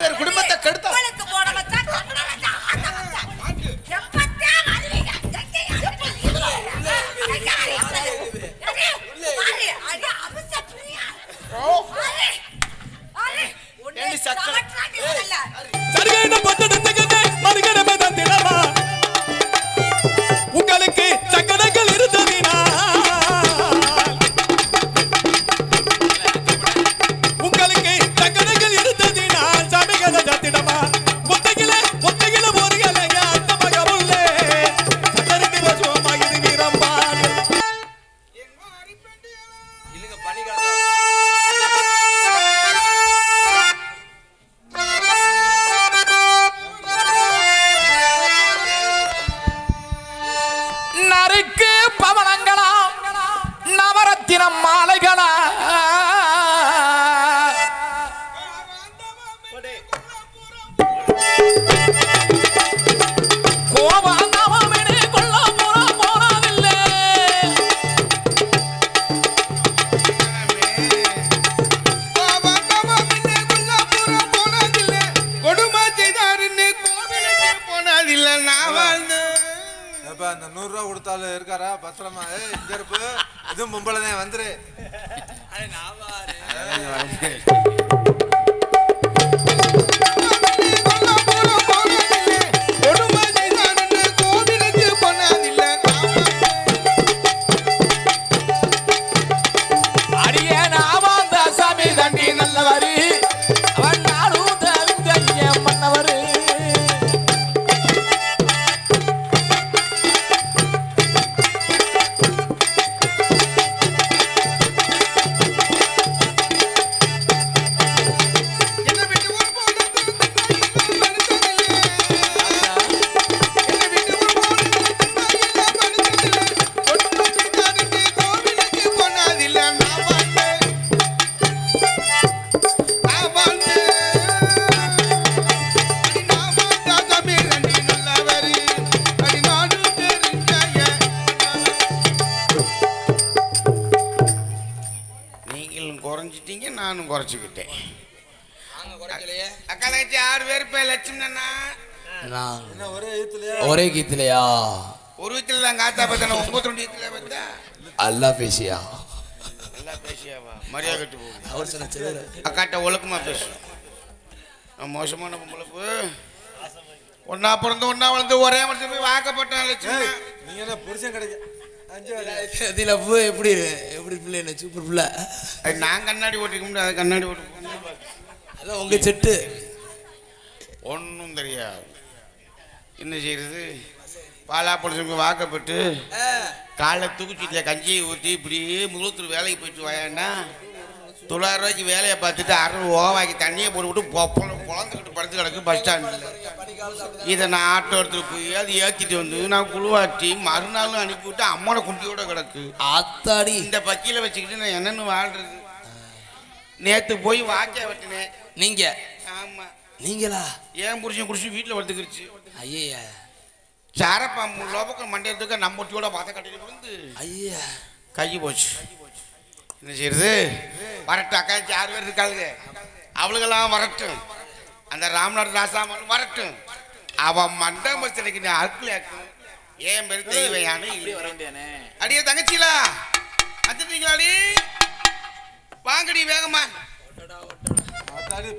குடும்பத்தை கெடுத்தா குறைச்சிக்கிட்டேன். அக்கா தங்கச்சி ஆறு பேர் இப்போ லட்சுமணண்ணா என்ன ஒரே கீத்திலையா? ஒரு வீட்டில் தான் காத்தா பார்த்தா ஒன்பது ரெண்டு வீட்டில் பார்த்தா? அல்லா பேசியா? பேசியாவா? மரியாதை கட்டு போகுது. அவர் சொன்ன அக்காட்ட நான் மோசமான பொம்பளைப்பு. ஒன்னா பிறந்து ஒன்னா வளர்ந்து ஒரே மனுஷன் போய் வாக்கப்பட்டான் லட்சுமணா நீங்க என்ன புருஷன் கிடைக்க இதுல பூ எப்படி எப்படி பிள்ளை என்ன சூப்பர் பிள்ளை? நான் கண்ணாடி ஓட்டிக்க முடியாது அது கண்ணாடி ஓட்டிக்க அதான் உங்க செட்டு. ஒன்றும் தெரியாது. என்ன செய்யறது? பாலா பொடிச்சுக்கு வாக்கப்பட்டு காலைல தூக்குச்சீட்டில் கஞ்சியை ஊற்றி இப்படியே முகத்தூர் வேலைக்கு போயிட்டு வாயான்னா தொள்ளாயிரம் ரூபாய்க்கு வேலையை பார்த்துட்டு அரை ஓவாக்கி தண்ணியை போட்டு விட்டு பொப்பள குழந்துக்கிட்டு படுத்து கிடக்கு பஸ் ஸ்டாண்டில் இதை நான் ஆட்டோ எடுத்துட்டு போய் அது ஏற்றிட்டு வந்து நான் குழுவாட்டி மறுநாளும் அனுப்பிவிட்டு அம்மனை குண்டியோட கிடக்கு. ஆத்தாடி இந்த பக்கியில் வச்சுக்கிட்டு நான் என்னென்னு வாழ்றது? நேற்று போய் வாக்கிய வெட்டினேன். நீங்க? ஆமாம் நீங்களா? ஏன் புருஷன் குடிச்சு வீட்டில் வளர்த்துக்கிடுச்சு ஐயா சாரப்பாம்பு லோபக்கம் மண்டியத்துக்கு நம்ம ஒட்டியோட பார்த்த கட்டிட்டு வந்து ஐயா கை போச்சு. என்ன செய்யறது? வரட்டும் அக்காச்சி ஆறு பேர் இருக்காளுங்க. அவளுக்கெல்லாம் வரட்டும். அந்த ராமநாடு ராசாமன் வரட்டும். அவன் மண்டபத்திற்கு நீ அருக்குல ஏன் பேர் தெய்வ யானை அடியே தங்கச்சிலா? வந்துட்டீங்களாடி? வாங்கடி வேகமா.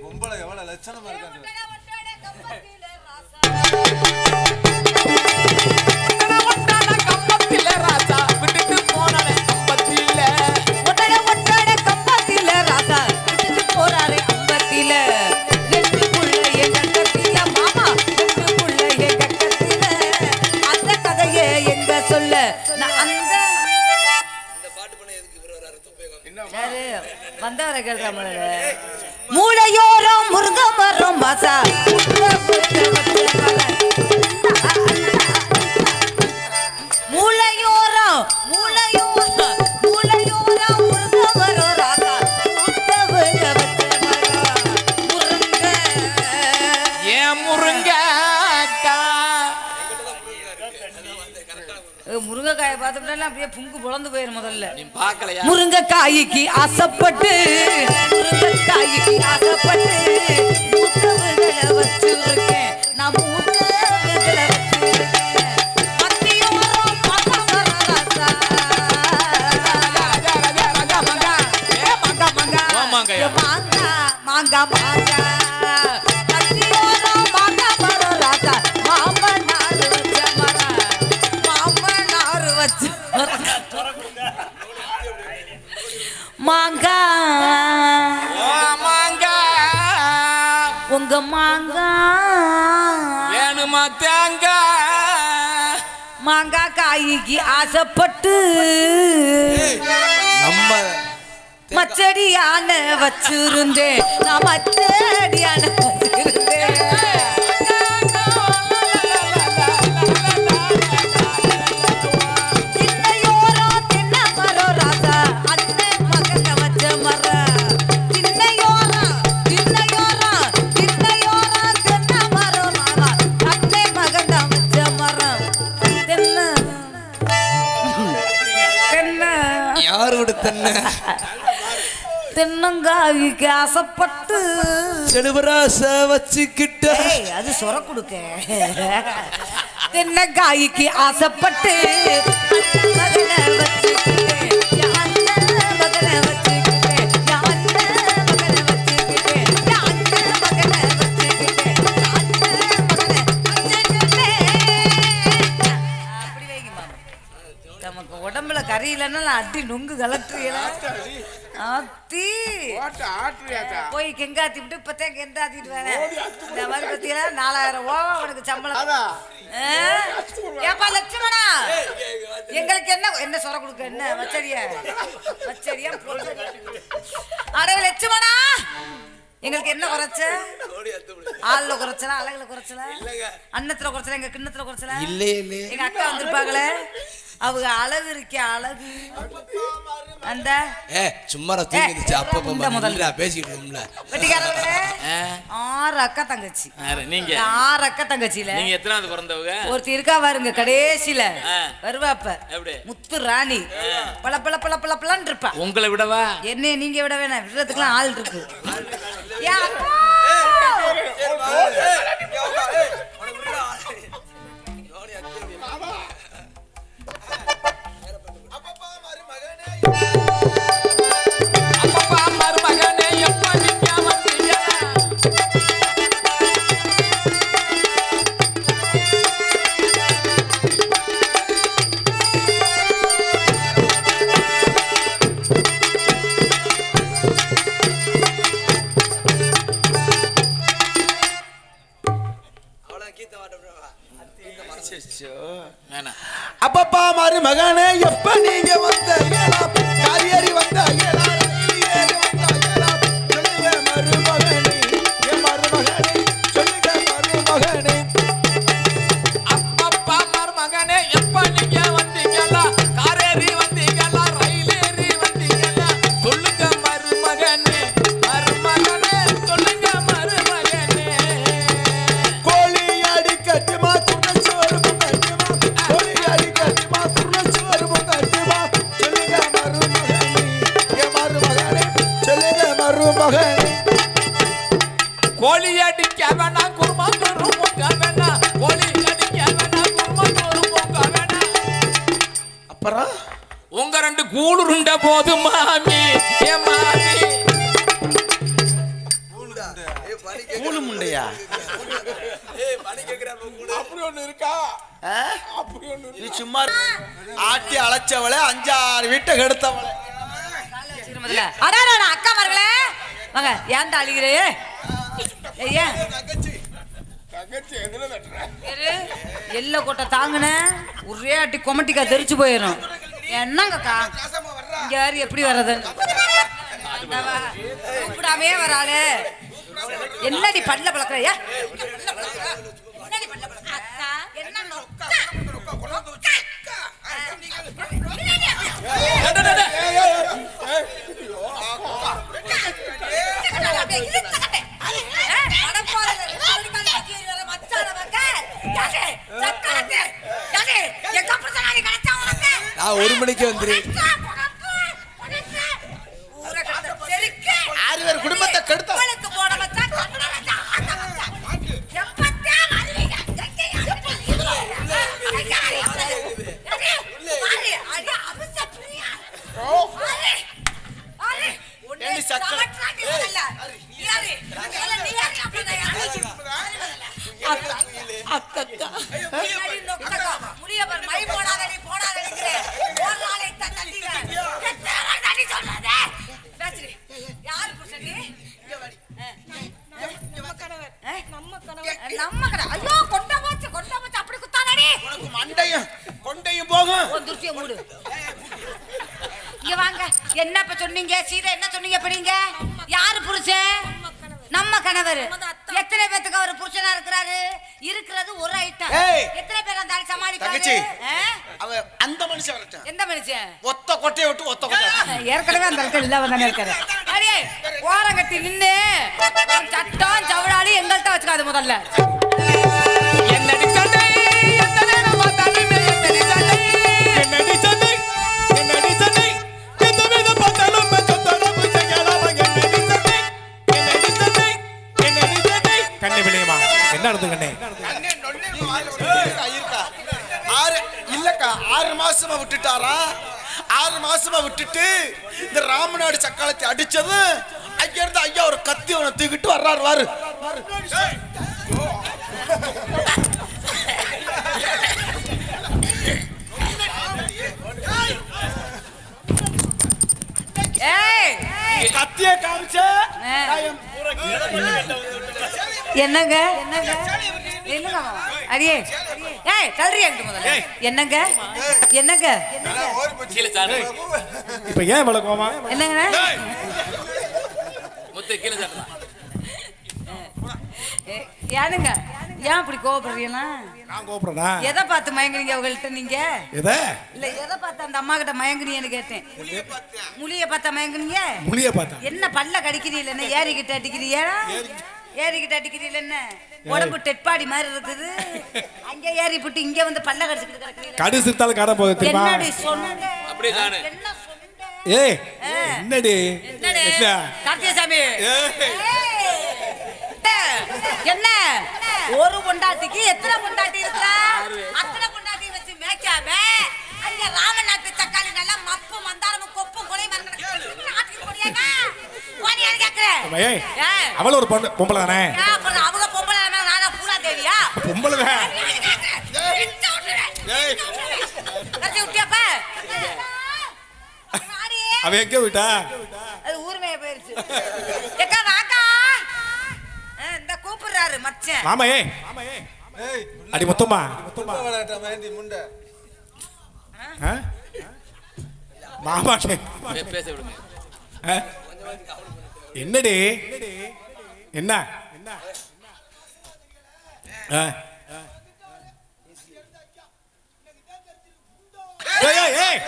பொம்பளை எவ்வளவு லட்சணமா இருக்காங்க. de que el Ramón முருங்கைக்காய்க்கு ஆசைப்பட்டு முருங்கைக்காய்க்கு ஆசைப்பட்டு மூத்தவர்களை வச்சிருக்கேன். நான் மூத்தவர்களை. மாங்கா மாங்கா மாங்கா. மாங்கா. வேணுமா தேங்க? மாங்கா காய்க்கு ஆசைப்பட்டு நம்ம மச்சடியான வச்சிருந்தேன். நான் மச்சடியான தென்னங்காய்க்கு ஆசைப்பட்டு செடுவராச வச்சுக்கிட்ட. அது சொர கொடுக்க. தென்னங்காய்க்கு ஆசைப்பட்டு. உடம்புல கறி இல்லைன்னா நான் அடி நொங்கு கலட்டுறீங்களா அத்தி போய் கெங்காத்தி விட்டு இப்பதான் கெந்தாத்திட்டு வரேன். இந்த மாதிரி பத்தியா நாலாயிரம் ஓவா அவனுக்கு சம்பளம்? ஏப்பா லட்சுமணா? எங்களுக்கு என்ன என்ன சொர கொடுக்க என்ன? வச்சடியா. வச்சடியா அடே லட்சுமணா! எங்களுக்கு என்ன குறைச்ச? ஆள்ல குறைச்சலா அழகுல குறைச்சலா? அன்னத்துல குறைச்சலா எங்க கிண்ணத்துல குறைச்சலா? இல்லையே இல்லையே. எங்க அக்கா வந்திருப்பாங்களே? அவங்க அழகு இருக்கே அழகு அந்த ஏ சும்மா தூங்கி இருந்துச்சு இந்த அப்பப்ப முதல்ல. பேசிட்டு வெட்டிக்காரங்களே ஆறு அக்கா தங்கச்சி நீங்க ஆறு அக்கா தங்கச்சியில நீங்க எத்தனாவது பிறந்தவங்க ஒருத்தி இருக்கா பாருங்க கடைசியில. வருவாப்ப? முத்து ராணி பல பல பல பல பலன்னு இருப்பா உங்களை விடவா என்னைய நீங்க விட வேணாம் விடுறதுக்குலாம் ஆள் இருக்கு ஏன் போது மாமி. ஏ மாமி. முண்டையா அப்படி ஒண்ணு இருக்கா? ஆ? நீ சும்மா. ஆட்டி அழைச்சவளை அஞ்சாறு வீட்டை கெடுத்தவளை. அடாடாடா, அக்கா மார்களே வாங்க ஏன்டா அழுகிறே? எல்லை கொட்டை தாங்குன. ஒரே அட்டி கொமட்டிக்கா தெரிச்சு போயிடும் என்னங்கக்கா? இங்க யாரு எப்படி வர்றது? கூப்பிடாமே வராளே. என்னடி பல்ல பழக்கிறையா? என்னடி பல்ல பழக்கிற? என்ன என்ன இப்ப சொன்னீங்க? சீதை என்ன சொன்னீங்க இப்ப நீங்க? யாரு புருஷன் நம்ம கணவர். எத்தனை பேத்துக்கு அவர் புருஷனா இருக்கிறாரு? இருக்கிறது ஒரு ஐட்டம். எத்தனை பேர் அந்த ஆள்? அவ அந்த மனுஷன் எந்த மனுஷன்? ஒத்த கொட்டையை விட்டு ஒத்த கொட்டை. ஏற்கனவே அந்த இடத்துல இல்லாம தானே இருக்காரு. அடே ஓரம் கட்டி நின்னு உன் சட்டம் சவடாளி எங்கள்கிட்ட வச்சுக்காது முதல்ல. என்ன நடந்து கண்ணே இருக்கா, இருக்கா. ஆறு இல்லக்கா ஆறு மாசமா விட்டுட்டாரா? ஆறு மாசமா விட்டுட்டு இந்த ராமநாடு சக்காலத்தை அடிச்சது அங்க இருந்து ஐயா ஒரு கத்தி அவனை தூக்கிட்டு வர்றாரு வாரு. ஏய்! கத்திய காமிச்ச. என்னங்க? என்னங்க? அடியே. ஏய் கல்றி என்கிட்ட முதல்ல. என்னங்க? என்னங்க? இப்ப ஏன் விளக்குமா என்னங்க? ஏ- ஏனுங்க ஏன் நான் கோபுறனா எதை பார்த்து மயங்குறீங்க அவங்கள்ட்ட நீங்க? எதை? இல்ல எதை பார்த்து அந்த அம்மா கிட்ட மயங்குனீங்கன்னு கேட்டேன். முழிய பார்த்தா மயங்குனீங்க? முனிய பார்த்தா. என்ன பல்ல கடிக்கிறீல்ல என்ன ஏறிக்கிட்டு அடிக்கிறீங்க ஏறிக்கிட்டு அடிக்கிறீல்ல என்ன? உடம்பு டெட்பாடி மாதிரி இருக்குது. அங்க ஏறி போட்டு இங்க வந்து பல்ல கடிச்சுக்கிட்டு கிடக்குறீங்க கடு சிறுத்தாலும் காட போகுது தெரியுமா? என்னடி என்ன சொன்னீங்க ஏய் என்னடி. ஏய், என்ன? ஒரு பொண்டாட்டிக்கு எத்தனை பொண்டாட்டி கேக்குறேன் அவள ஒரு பொண்ணு பொம்பளை தானே அப்புறம் அவங்க பொம்பளை தானே, நானா பூரா தேவியா? பொம்பளை தான். கட்டி விட்டியாப்பா? அவ எங்க விட்டா அது ஊர்மைய போயிருச்சு. எக்கா வாக்கா. இந்த கூப்பிடுறாரு மச்சான். மாமா ஏய். அடி மொத்தமா? மாமா ஆ? என்னடி? என்ன? ஆ? ஏய், ஏய், ஏய்.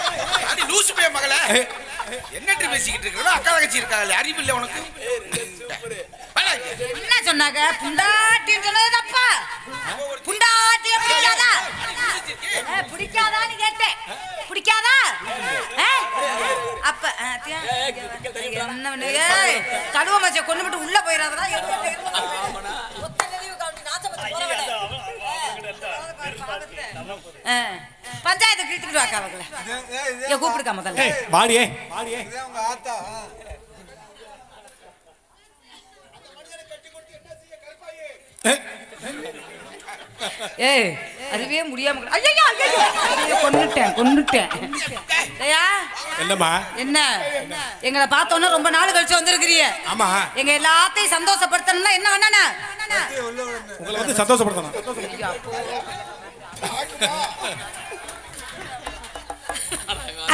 அடி லூசு பையன் மகளே. என்னட்டு பேசிக்கிட்டு இருக்கிற? அக்கா தங்கச்சி இருக்காங்களே அறிவு இல்லை உனக்கு. என்ன சொன்னாங்க? புண்டாட்டி என்ன பண்ணு? ஏய், கடுவ மச்ச கொண்டு விட்டு உள்ள போயிடாதடா பஞ்சாயத்து கிழிச்சுக்கிட்டு வாக்கா அவங்கள. ஏன் கூப்பிடுக்கா முதல்ல. ஏய், வாடியே ஏய், ஏய் அதுவே முடியாம. ஐயையோ, கொன்னுட்டேன் கொன்னுட்டேன். ஐயா. என்னம்மா? என்ன? எங்களை பார்த்தோன்னா ரொம்ப நாள் கழிச்சு வந்திருக்கிறீங்க. ஆமா. எங்க எல்லாத்தையும் சந்தோஷப்படுத்தணும்னா என்ன வேணாண்ணா? உங்களை வந்து சந்தோஷப்படுத்தணும்.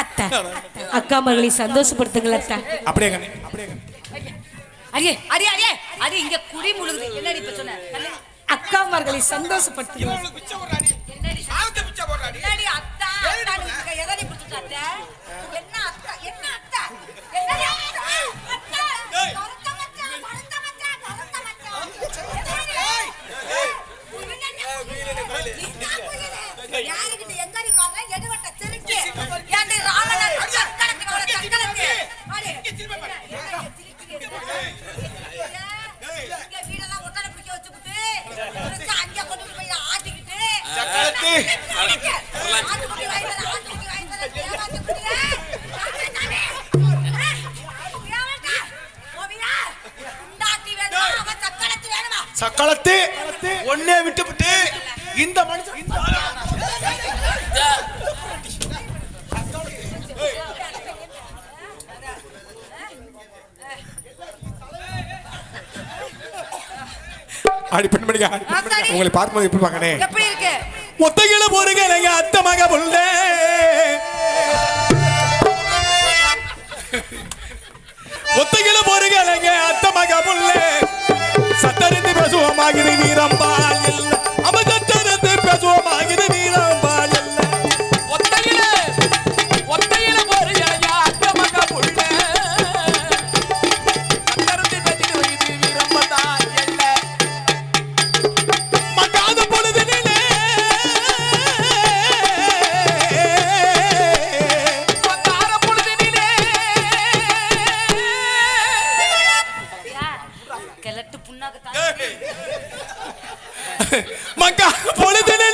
அத்தா அக்கா மகளை சந்தோஷப்படுத்துங்கள் அத்தா. அப்படியே கண்ணே அப்படியே கண்ணே. அடியே அடியே அடியே. அடி இங்க குடி முழுகுது. என்னடி இப்ப சொன்ன? கண்ணு. அக்கா களத்து ஒன்னே விட்டுவிட்டு இந்த மனுஷன் அடி உங்களை பார்க்கும்போது எப்படி பார்க்கணே எப்படி இருக்கு? ஒத்தையில போறீங்க நீங்க அத்தமாக புள்ள வீரம் മക്ക പൊളിതനെ